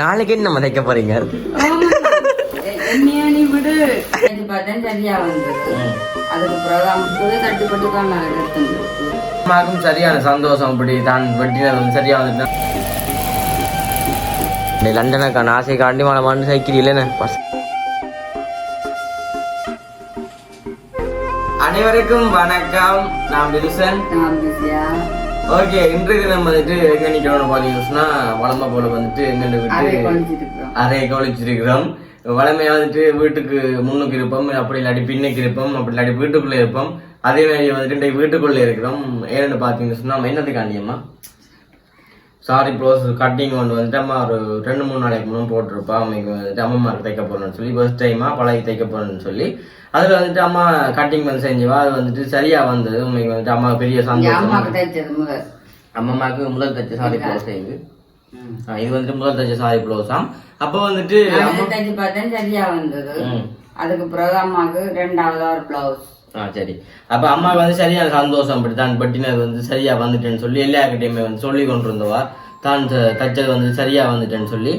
நாளைக்கு என்ன தைக்க போறீங்க? சரியான சந்தோஷம் இப்படி தான் வெட்டினது சரியா வந்துட்டு லண்டனுக்கான ஆசை காண்டி மழை மாண்டு சைக்கிள் இல்லைன்னு. அனைவருக்கும் வணக்கம். நான் வில்சன் நான் பிஸியா ஓகே இன்றைய தினம் வந்துட்டு எங்க நிக்கிறோம் பாத்தீங்கன்னா வளமை போல வந்துட்டு அதை விட்டு அறையை கவனிச்சிருக்கிறோம் வளமையா வந்துட்டு வீட்டுக்கு முன்னுக்கு இருப்போம் அப்படி இல்லாட்டி பின்னுக்கு இருப்போம் அப்படி இல்லாட்டி வீட்டுக்குள்ள இருப்போம். அதே மாதிரி வந்துட்டு இன்றைக்கு வீட்டுக்குள்ள இருக்கிறோம். ஏன்னு பாத்தீங்கன்னு சொன்னா நம்ம என்னதுக்காண்டியம்மா சாரி ப்ளவுஸ் கட்டிங் ஒன்று வந்துட்டு அம்மா ஒரு ரெண்டு மூணு நாளைக்கு முன்னும் போட்டிருப்பா அம்மைக்கு வந்துட்டு அம்மாவுக்கு தைக்க போறேன்னு சொல்லி ஃபர்ஸ்ட் டைமா பழகி தைக்க போறேன்னு சொல்லி அதுல வந்துட்டு அம்மா கட்டிங் வந்து செஞ்சுவா. அது வந்துட்டு சரியா வந்தது. உண்மைக்கு வந்துட்டு அம்மா பெரிய சந்தோஷம் அம்மாவுக்கு முதல். தைச்ச சாரி ப்ளவுஸ் இது. இது வந்துட்டு முதல் தைச்ச சாரி ப்ளவுஸாம் அப்போ வந்துட்டு தைச்சு பார்த்தேன் சரியா வந்தது. அதுக்கு பிறகு அம்மாவுக்கு ரெண்டாவது ஒரு பிளவுஸ் ஆ சரி. அப்ப அம்மாவுக்கு வந்து சரியான சந்தோஷம் அப்படி தான் பட்டினது வந்து சரியா வந்துட்டேன்னு சொல்லி எல்லாருக்கிட்டையுமே வந்து சொல்லி கொண்டு இருந்தவா தான் தச்சது வந்து சரியா வந்துட்டேன்னு சொல்லி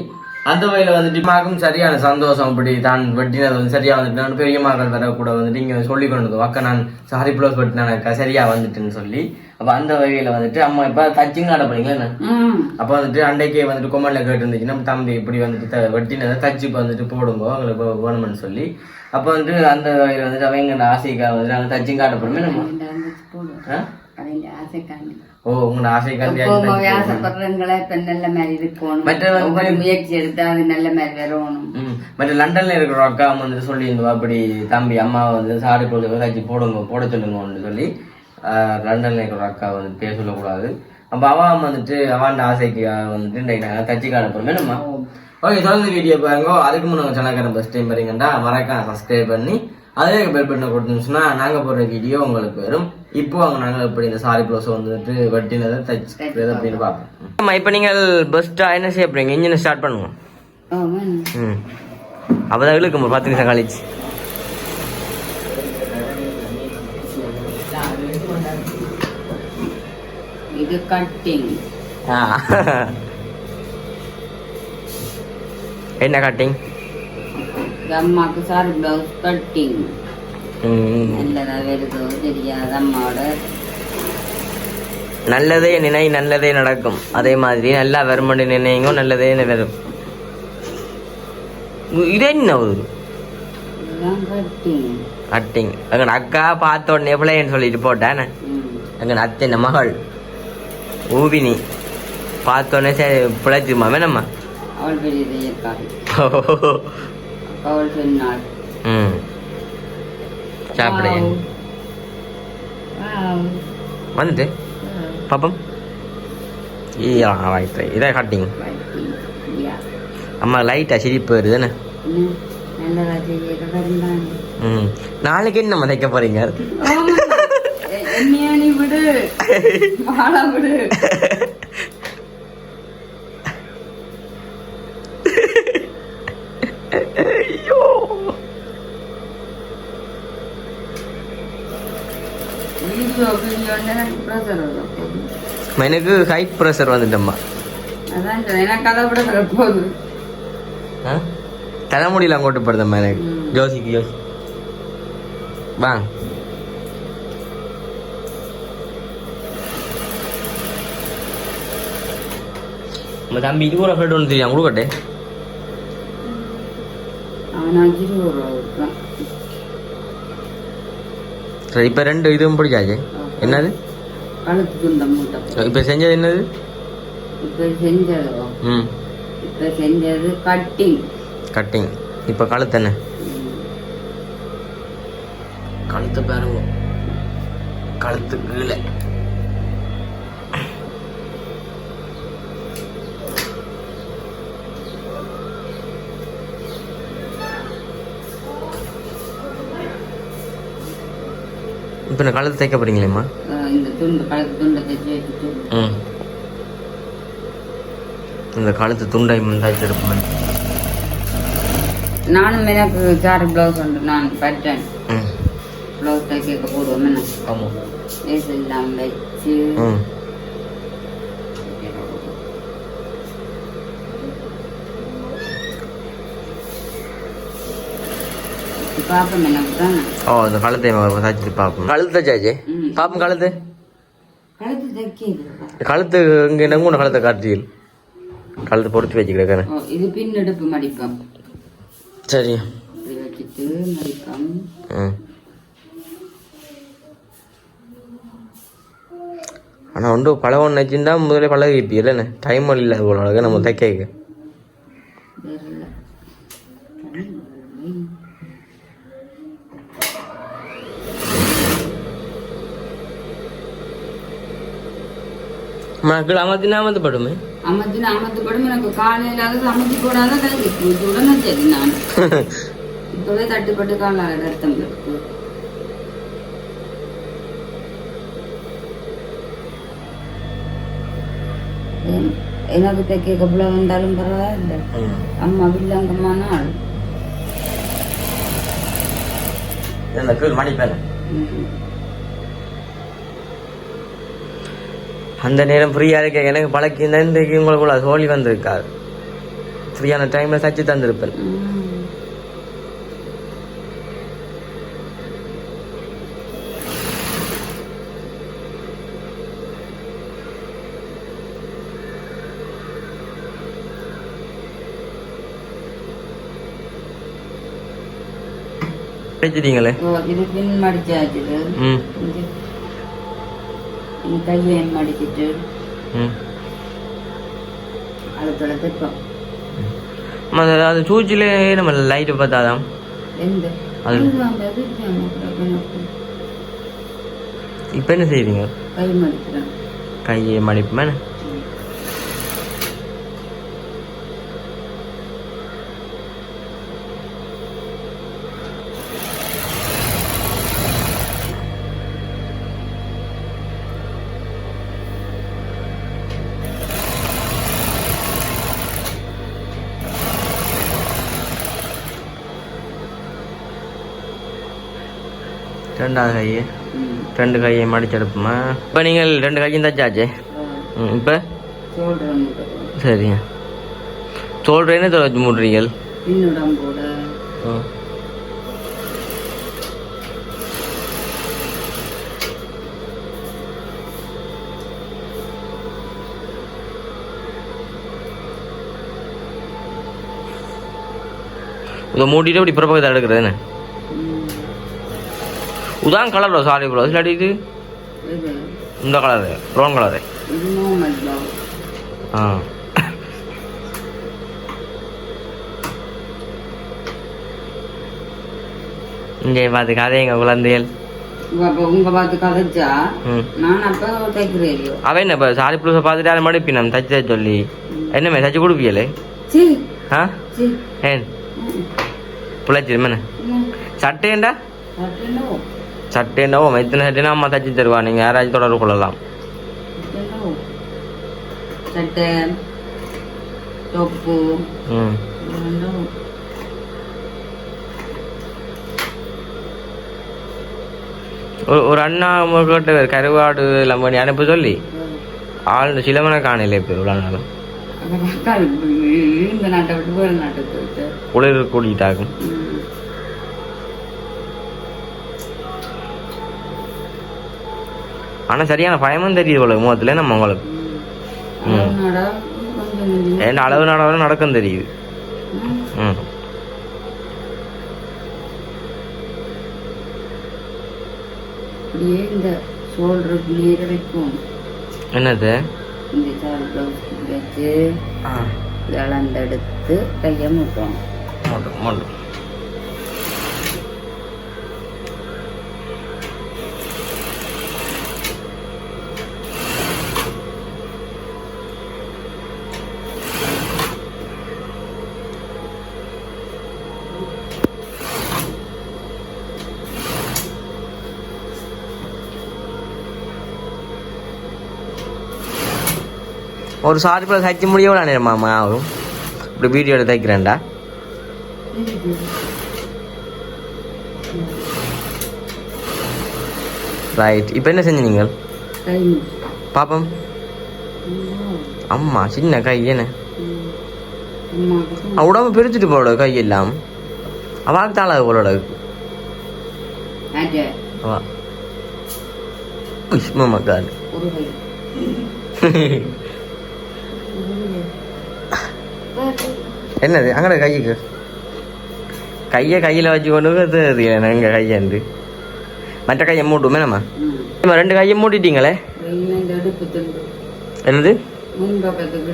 அந்த வகையில வந்துட்டு அம்மாவுக்கும் சரியான சந்தோஷம் அப்படி தான் வெட்டினது வந்து சரியா வந்துட்டு பெரிய மகள் தர கூட வந்துட்டு இங்க சொல்லி கொண்டு அக்கா நான் சாரி ப்ளவுஸ் வெட்டினா சரியா வந்துட்டேன்னு சொல்லி. அப்ப அந்த வகையில வந்துட்டு அம்மா இப்ப தச்சிங் ஆட ம். அப்போ வந்துட்டு அன்றைக்கே வந்துட்டு கொமெண்ட்ல கேட்டு இருந்துச்சு நம்ம தம்பி இப்படி வந்துட்டு த- வெட்டினதை தச்சு இப்ப வந்துட்டு போடுங்க உங்களுக்கு வேணும்னு சொல்லி. அப்போ வந்துட்டு அந்த வகையில் வந்துட்டு அவங்க ஆசைக்காக வந்துட்டு நாங்கள் தச்சும் காட்ட போறோமே நம்ம ஓ உங்களோட ஆசைக்காண்டி ஆசைப்படுறவங்கள இப்ப நல்ல மாதிரி இருக்கணும் மற்ற வந்து- முயற்சி எடுத்தா அது நல்ல மாதிரி வரணும் மற்ற லண்டன்ல இருக்கிற அக்கா வந்துட்டு சொல்லியிருந்தோம் அப்படி தம்பி அம்மா வந்து சாரி போட்டு தச்சு போடுங்க போட சொல்லுங்கன்னு சொல்லி லண்டன்ல இருக்கிற அக்கா வந்து பேர் சொல்லக்கூடாது அப்ப அவன் வந்துட்டு அவன் ஆசைக்கு வந்துட்டு நாங்கள் தச்சு காட்ட போறோமே நம்ம ஓகே தொடர்ந்து வீடியோ பாருங்க அதுக்கு முன்னாடி சேனல்காரன் ஃபஸ்ட் டைம் பாருங்கண்டா மறக்காம சப்ஸ்கிரைப் பண்ணி அதே பெல் பட்டனை கொடுத்துச்சுன்னா நாங்க போடுற வீடியோ உங்களுக்கு வரும் இப்போ அவங்க நாங்கள் இப்படி இந்த சாரி ப்ளவுஸ் வந்துட்டு வெட்டினதை தைச்சிக்கிறது அப்படின்னு பார்ப்போம் இப்போ நீங்கள் பெஸ்ட்டாக என்ன செய்ய போறீங்க? இன்ஜினை ஸ்டார்ட் பண்ணுவோம் ஆமாம். ம். இழுக்கும் பத்து நிமிஷம் கழிச்சு. இது கட்டிங் ஆ. என்ன கட்டிங் அம்மாக்கு சாரி பிளவுஸ் கட்டிங் நல்லதா வருதோ தெரியாது அம்மாவோட நல்லதே நினை நல்லதே நடக்கும். அதே மாதிரி நல்லா வருமண்டு நினைங்க நல்லதே வரும் இது என்ன ஒரு இதுதான் கட்டிங். கட்டிங். எங்க அக்கா பார்த்த உடனே பிள்ளைன்னு சொல்லிட்டு போட்டேன். எங்க அத்தை மகள் ஊபினி பார்த்த உடனே சரி பிழைச்சிருமா வேணம்மா அவள் பெரிய ம். சாப்பிட Wow. வந்துட்டு பாப்பம் ஈயா ரைட் இதே கட்டிங் Kட்டிங். Yeah. அம்மா லைட்டாக சிரிப்பு வருது என்ன என்ன? நல்லதா செய்யறது வருந்தான். ம் நாளைக்கு என்ன தைக்க போறீங்க விடு விடு ஐயோ வீடியோ வீடியோன்னு எனக்கு ப்ரெஷர் வரும் எனக்கு ஹை ப்ரெஷர் வந்துட்டம்மா. தலைமுடியில் அங்கோட்டு படுதம்மா எனக்கு. ஜோசிக்கு ஜோசி வாங்க நம்ம தம்பி இது கூட ஃப்ரெண்ட் ஒன்று தெரியும் கொடுக்கட்டே ரூபா சரி இப்போ ரெண்டு இதுவும் பிடிச்சாச்சு என்னது? கழுத்து துண்டம் மூட்டை இப்போ செஞ்சது என்னது? இப்ப செஞ்சதோ ம். இப்ப செஞ்சது கட்டிங் கட்டிங் இப்போ கழுத்து என்ன? கழுத்து பாருங்க. கழுத்து கீழே. இப்போ நான் கழுத்து தைக்க போறீங்களேம்மா? இந்த துண்டு கழுத்து துண்டை தைச்சு வச்சுட்டு. இந்த கழுத்து துண்டை தைச்சிருப்பேன் நானும் எனக்கு சாரி பிளவுஸ் உண்டு நான் பட்டேன். பிளவுஸ் தைக்க போடுவோம் ஆமாம் லேஸ் எல்லாம் வச்சு ம் பாப்போம் எனக்கு தானே ஓ இந்த கழுத்தை தைச்சிட்டு பார்ப்போம் கழுத்து தைச்சாச்சு ம். பார்ப்போம் கழுத்து. கழுத்து இங்கே ஒன்று கழுத்தை காட்டியல் கழுத்து பொறுத்து வச்சுக்கிறேன் இது பின்னெடுப்பு மடிப்பம். சரி. வச்சுட்டு மடிப்பம். ஆனால் ஒன்று பழம் வச்சுருந்தா முதல்ல பழகிட்டு இல்லைண்ணே? டைம் இல்லை போல நம்ம தைக்க மக்கள் அமர்த்தினா அமர்த்து படுமே அமர்த்தின அமர்த்தப்படும் எனக்கு காலையில அது அமர்த்தி போடாத கை உடனே சரி நான் இப்பவே தட்டுப்பட்டு காலால ரத்தம் எனக்கு தைக்க கப்பல வந்தாலும் பரவாயில்ல அம்மா வில்லங்கமான ஆள் இந்த கீழ் மடிப்பேன் அந்த நேரம் ஃப்ரீயாக இருக்க எனக்கு பழக்கி இன்றைக்கு உங்களுக்குள்ள சோழி வந்திருக்காது ஃப்ரீயான டைமில் சச்சி தந்திருப்பேன். இது. ம். ம் அடுத்தட தைப்போம் ஆமா, அது- அது சூச்சிலே நம்ம லைட்டு பார்த்தாதான் எந்த இப்போ என்ன செய்வீங்க கை மடிக்கிறேன் கையை மடிப்புமே ரெண்டாவது கையை ரெண்டு கையை மடிச்செடுப்போமா இப்போ நீங்கள் ரெண்டு கையும் தச்சாச்சு ம் இப்போ? சரிங்க. சொல்கிறேன்னு தொலைச்சி மூடுறீங்கள்? பின்னுடம்போட இதை மூடிட்டு இப்படி பிறப்பக்கத்தை எடுக்கிறதுன்னு உதான் கலரோ சாரி ப்ரோ இல்லாட்டி இது இந்த கலரு ப்ரௌன் கலரு ஆ இங்கே பார்த்து கதைங்க குழந்தைகள் அவன் என்ன இப்போ சாரி ப்ளூஸை பார்த்துட்டு அதை மடிப்பி நம்ம தச்சு சொல்லி என்னமே தச்சு கொடுப்பியலே ஆ ஏன் பிழைச்சிருமேண்ணே சட்டேண்டா ஓ எத்தனை சட்டேனா அம்மா தச்சு தருவா. நீங்கள் யாராச்சும் தொடர்பு கொள்ளலாம். சட்டை தொப்பு ஒரு ஒரு அண்ணா கிட்ட கருவாடு பண்ணி அனுப்ப சொல்லி. ஆள் சிலமனை காணல இப்போ இவ்வளோ நாளும். அந்த மக்கள் ஆனால் சரியான பயமும் தெரியுது போல முகத்தில் நம்ம உங்களுக்கு. ஏன்னா அளவு நடவு நடக்கும் தெரியுது. ம். ம். அப்படியே இந்த ஷோல்டருக்கு நேர வைக்கும் என்னது? இந்த சால் ப்ளவுஸ் வச்சு ஆ. இழந்தெடுத்து கையை முட்டுவோம் மட்டும் மட்டும் ஒரு சாரி ப்ளஸ் ஹச்சு முடிய எவ்வளோ நேரமாமா ஆகும் இப்படி வீடியோ எடுத்து தைக்கிறேன்டா. ரைட் இப்போ என்ன செஞ்சு நீங்கள்? கை பாப்போம். அம்மா சின்ன கை என்ன? அவ உடம்பு பிரிச்சுட்டு போட கையெல்லாம் அவளுக்கு தாளாது போலோட ஆச்சு ஆமா உஷ் மாமா கால் ஒரு கை என்னது? அங்கே கையுக்கு கையை கையில் வச்சு கொண்டு போய் தெரியல எங்கள் கையேந்து மற்ற கையை மூட்டுமே நம்ம நம்ம ரெண்டு கையை மூட்டிட்டீங்களே? என்னது? முன்பக்கத்துக்கு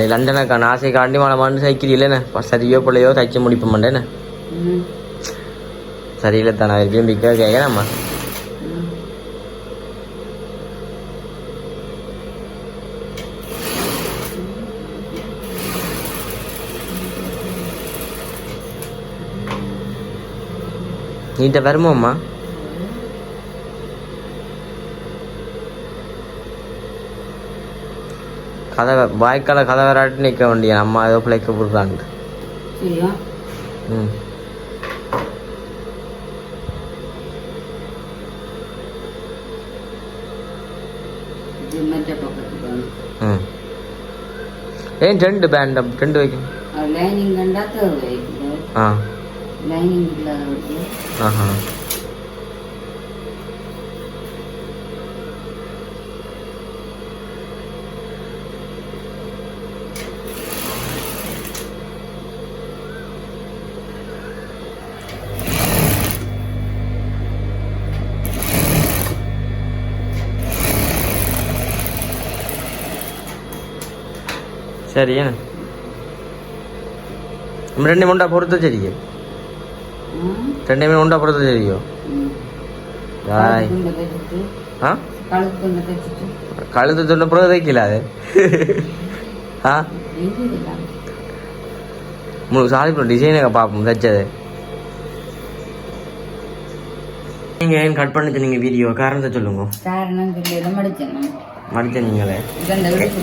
இந்த லண்டனுக்கா ஆசை காண்டி மழை மழை சைக்கிள் இல்லைண்ணே சரியோ பிள்ளையோ தைச்சு முடிப்போம்ண்டேண்ணே சரியில்லை தானே எப்பயும் பிக்க கேட்குறேம்மா நீட்ட வருமோம்மா? அம்மா கதை வாய்க்கால கதை வராட்டி நிற்க வேண்டிய அம்மா ஏதோ போடுறாங்க சரியா ம். ஏன் ரெண்டு பேண்ட் ரெண்டு வைக்கணும். லைனிங் கண்டா தேவை ஆ. லைனிங் ஆஹா. சரி என்ன நம்ம ரெண்டு முண்டா பொறுத்த சரிங்க ரெண்டுமே உண்டா பொறுத்த தெரியும் பாய் ஆ கழுத்து துண்டை பிறகு தைக்கல அது ஆ உங்களுக்கு சாரி இப்போ டிசைனுங்க பார்ப்போம் தைச்சது நீங்கள் ஏன் கட் பண்ணி சொன்னீங்க வீடியோ காரணத்தை சொல்லுங்க காரணம் மடிச்சேன் நீங்களே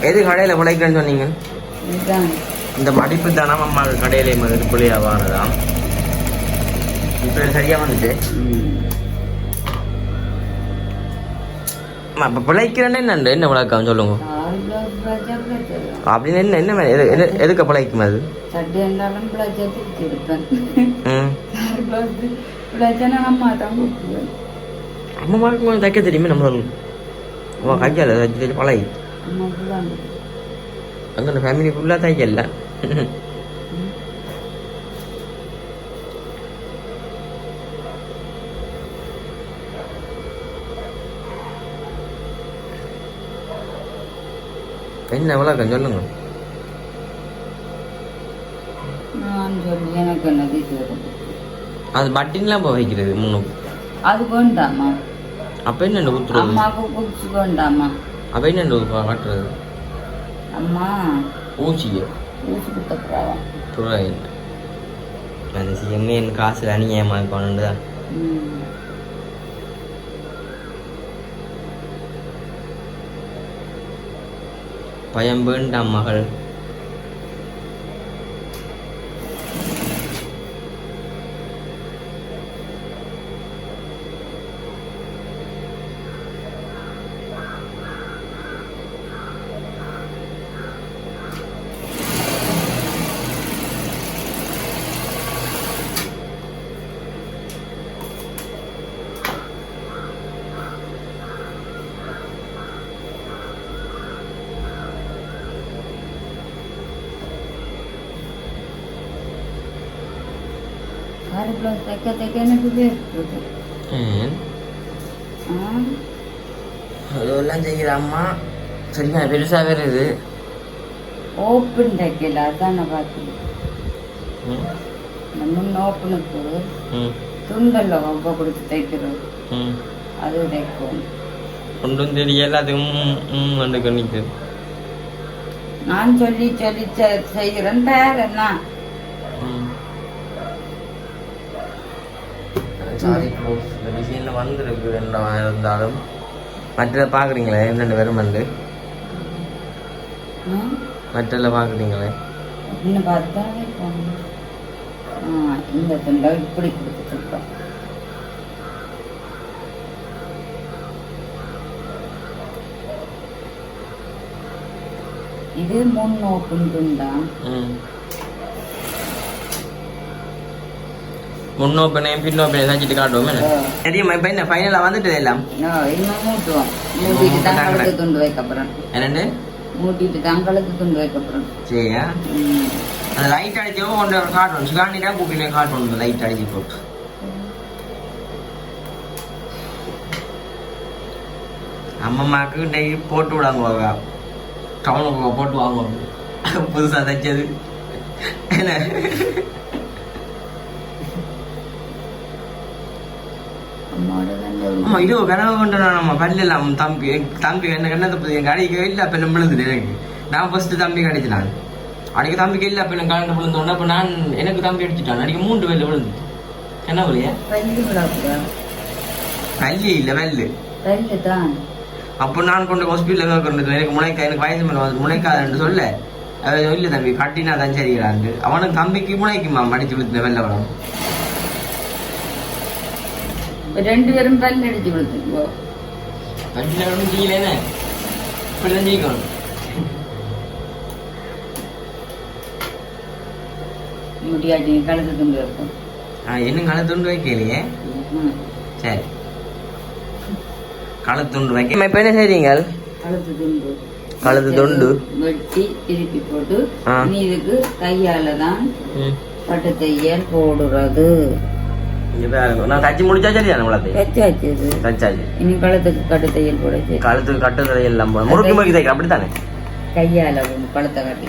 எது கடையில் பிழைக்கிறேன்னு சொன்னீங்க இந்த மடிப்பு தானே அம்மா கடையிலே மாதிரி புளியாவானதான் இப்போ சரியாக வந்துச்சு? அப்போ பிழைக்கிறேன்னு என்ன என்ன விளக்கம்? சொல்லுங்க. அப்படின்னு என்ன என்ன எதுக்கு பிழைக்கும் அது? அம்மா தைக்க தெரியுமே நம்மளுக்கு. கையால் பழகி. அங்கே ஃபேமிலி ஃபுல்லாக தைக்கல என்ன விளக்கம் சொல்லுங்க. அது பட்டின்லாம் இப்போ வைக்கிறது முன்னுக்கு அது வேண்டாமா அப்போ என்ன ஊத்துறது? அம்மாவுக்கு வேண்டாமா அப்போ என்ன காட்டுறது? அம்மா. ஊசியோ ஊசி குத்தப்படாதான் துறை அந்த சிஎம்ஏன் காசு அநியாயமாக ம். பயம் வேண்டாம் மகள். தைக்க தைக்க எனக்கு வேர்க்குது ஏன் ஆ அதெல்லாம் செய்கிற அம்மா சரிங்க பெருசாக வருது ஓப்பன் தைக்கல அதான் நான் பார்த்தேன் ம் இந்த முன் ஓப்பனுக்கு துண்டல்ல ரொம்ப கொடுத்து தைக்கிறது ம் அது தைக்கும் ஒன்றும் தெரியல அது ம் ம் வந்து கணிக்குது நான் சொல்லி சொல்லி செய்கிறேன் பேர் என்ன சாரி க்ளோஸ் இந்த மிஷினில் வந்துருக்கு என்ன இருந்தாலும். மற்றதை பார்க்குறீங்களே? என்னென்ன வருமண்டு மற்றதில் பார்க்குறீங்களே? அப்படின்னு பார்த்தா இந்த துண்டை இப்படி கொடுத்துருக்கோம் இது முன்னோக்கும் துண்டா? முன்னோப்பினையும் பின்னோப்பினையும் தச்சுட்டு காட்டுவோம் என்ன? தெரியுமா இப்போ என்ன ஃபைனலாக வந்துட்டு எல்லாம்? தான் துண்டு வைக்கப்புறம் என்னண்டு மூட்டிட்டு தான் கழுத்து துண்டு வைக்கப்புறம் சரியா. அந்த லைட் அடிச்சவங்க கொண்டு காட்டணும் சுகாண்டி தான் கூப்பிட்டு காட்டணும் லைட் அடிச்சு போட்டு. அம்மம்மாக்கு டெய்லி போட்டு விடாங்க டவுனுக்கு போட்டு வாங்குவாங்க. புதுசாக தைச்சது. என்ன அம்மாவோட கண்ட ஆமா இது கனவு கொண்டு நான் பல்லெல்லாம் தம்பி தம்பி என்ன கண்ணத்தை எங்க அடிக்க இல்லை அப்ப என்ன விழுந்துட்டு எனக்கு. நான் ஃபர்ஸ்ட் தம்பி அடிச்சு நான். அடிக்க தம்பிக்கு இல்லை அப்ப எனக்கு கலந்து விழுந்தோடனே அப்ப நான் எனக்கு தம்பி அடிச்சுட்டான். அடிக்க மூன்று வெள்ளு விழுந்து. என்ன வழியா கல்லி இல்லை தான். அப்போ நான் கொண்டு ஹாஸ்பிட்டலில் கேட்கறது எனக்கு முனைக்கா எனக்கு வயசு மேலே வந்து முனைக்காதுன்னு சொல்ல. இல்லை தம்பி கட்டினா தான் சரிகிறாண்டு அவனுக்கு தம்பிக்கு முனைக்குமா அடிச்சு விழுத்துன வெள்ளை வளம் கட்டின ஒன்றும் செய்யலன்னு இப்படி தான் ஜெயிக்கணும் முடியாட்டி கழுத்து துண்டு வைப்போம் ஆ இன்னும் களத்துண்டு வைக்கலையே. சரி களத்துண்டு வைக்க இப்போ என்ன செய்றீங்க கழுத்து துண்டு கழுத்து துண்டு வெட்டி திருப்பி போட்டு. நீ இதுக்கு கையால தான் பட்டு தையல் போடுறது நான் தச்சு தச்சாச்சு இனி கழுத்துக்கு கட்டு தையல் போட சரி. கழுத்துக்கு கட்டுறது எல்லாம் போட முறுக்கு முறுக்கி தைக்கிற அப்படித்தானே கையால உன் கழுத்தை கட்டி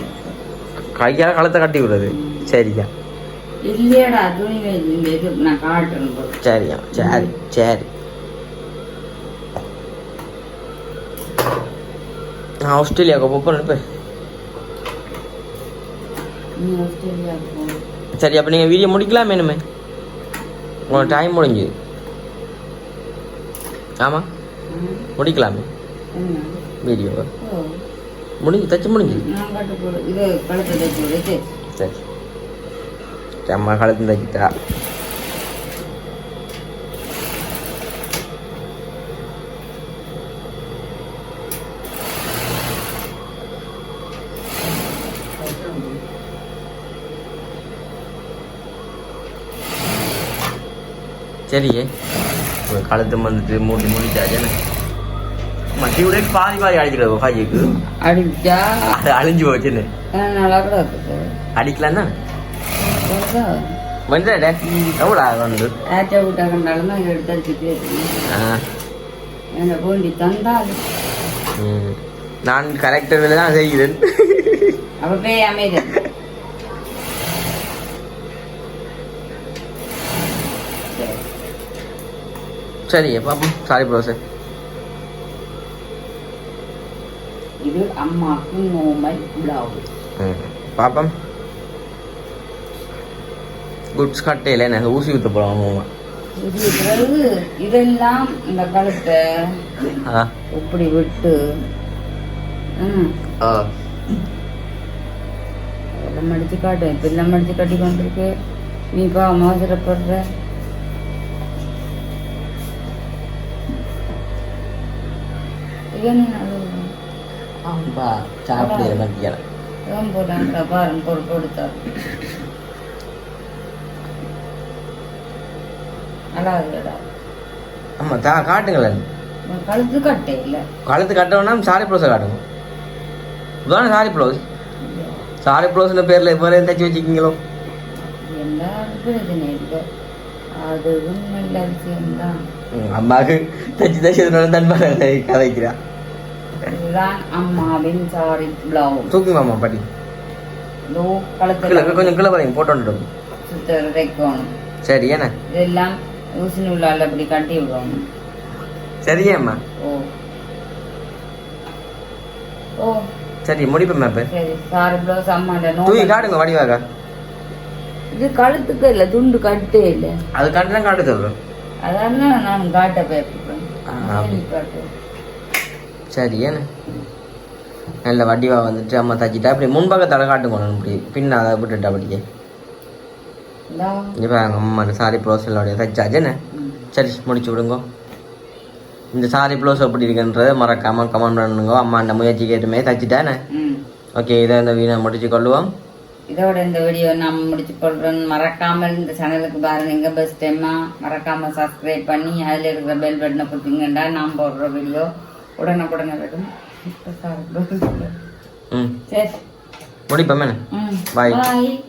கையால கழுத்தை கட்டி விடுறது சரியா இல்லையாடா துணி இந்த இது நான் காட்டுறேன் பாரு. சரியா சரி சரி நான் ஆஸ்திரேலியாவுக்கு போகிறேன் இப்போ சரி அப்போ நீங்கள் வீடியோ முடிக்கலாமே இனிமே உங்களோட டைம் முடிஞ்சு. ஆமாம். முடிக்கலாமே. என்ன? வீடியோ ஓ, முடிஞ்சு தச்சு முடிஞ்சு. நான் கட்டு போடு. இது கழுத்தை தைச்சு விடு சரி. அம்மா கழுத்து தைக்கிட்டா சரியே. கழுத்து வந்துட்டு மூடி முடிச்சாச்சு மத்தியோட பாதி பாதி அடிக்கிறது காஜிக்கு அடிச்சா அது அழிஞ்சு போச்சுன்னு நல்லா கூட அடிக்கலாம் தான்? வந்துடே எவ்வளோ வந்து? ஆச்சா விட்டா கண்டாலும் தான் எடுத்து என்னை வேண்டி தந்தால். நான் கரெக்டரில் தான் செய்கிறேன். அவ போய் அமைதி சரி பாப்போம் சாரி ப்ரோ சார் இது அம்மாக்கு நோமல் பிளவுஸ் பாப்போம். குட்ஸ் கட்டையில் என்ன? ஊசி ஊற்ற போகிறோம் பிறகு இதெல்லாம் இந்த கழுத்தை ஆ. இப்படி விட்டு எல்லாம் மடிச்சு காட்டு இப்போ எல்லாம் மடிச்சு கட்டி கொண்டிருக்கு. நீ பா அவசரப்படுற. இது என்ன அழுகுது? ஆம்பா சாப்பிடு மத்தியானம் இவன் போட்டாங்க பாருங்க பொறுப்பு கொடுத்தாரு அழாதுடா ஆமாம் தா காட்டுங்களேன் கழுத்து கட்டே இல்லை. கழுத்து கட்டணும்னா சாரி ப்ளவுஸை காட்டுங்க. இதுதானே சாரி ப்ளவுஸ் சாரி ப்ளவுஸ்னு பேரில் வேறு தைச்சி வச்சுக்கிங்களோ எல்லா பிரச்சனை இல்லை அதுவும் நல்ல விஷயம்தான். ம், அம்மாவுக்கு தைச்சி தைச்சதுனால தன் கதைக்கிறா. இதுதான் அம்மாவின் சாரி பிளவுஸ் தூக்குங்க அம்மா பாட்டி லோ கீழே கழுத்துல கொஞ்சம் கீழே பாருங்க போட்டோ வந்துட்டு சுத்தர வைக்கணும் சரி ஏண்ணே இதெல்லாம் ஊசி நூலால் அப்படி கட்டி விடணும் சரியே அம்மா ஓ ஓ சரி முடிப்பேன் இப்போ சரி சாரி பிளவுஸ் அம்மாண்ட தூக்கி நோ காட்டுங்க வடிவாக இது கழுத்துக்கு இல்லை துண்டு கட்டே இல்லை அது காட்டு தான் காட்ட சொல்கிறேன் அதான் நான் காட்ட பேப்பேன் ஆ. காட்டு சரி ஏண்ணே நல்ல வடிவா வந்துட்டு அம்மா தச்சிட்டா. அப்படி முன்பக்கத்தால காட்டுங்க நான் இப்படி. பின்ன அதை விட்டுட்டா அப்படியே. இந்தா. இப்போ எங்கள் அம்மா சாரி ப்ளவுஸில் தைச்சாச்சுண்ணே ம். சரி முடிச்சு விடுங்க. இந்த சாரி ப்ளவுஸ் எப்படி இருக்குன்றதை மறக்காம கமெண்ட் பண்ணுங்க. அம்மா அந்த முயற்சி கேட்டுமே தச்சுட்டானே ஓகே இதை இந்த வீணை முடிச்சு கொள்ளுவோம். இதோட இந்த வீடியோ நான் முடிச்சு கொள்றேன். மறக்காமல் இந்த சேனலுக்கு பாருங்க எங்க பெஸ்ட் டைமா மறக்காம சப்ஸ்கிரைப் பண்ணி அதுல இருக்கிற பெல் பட்டனை கொடுத்தீங்கன்னா நான் போடுற வீடியோ உடனுக்குடனே வரும் இப்ப சாப்பிடுறேன். ம். சரி. முடிப்போம் Bye. பாய்.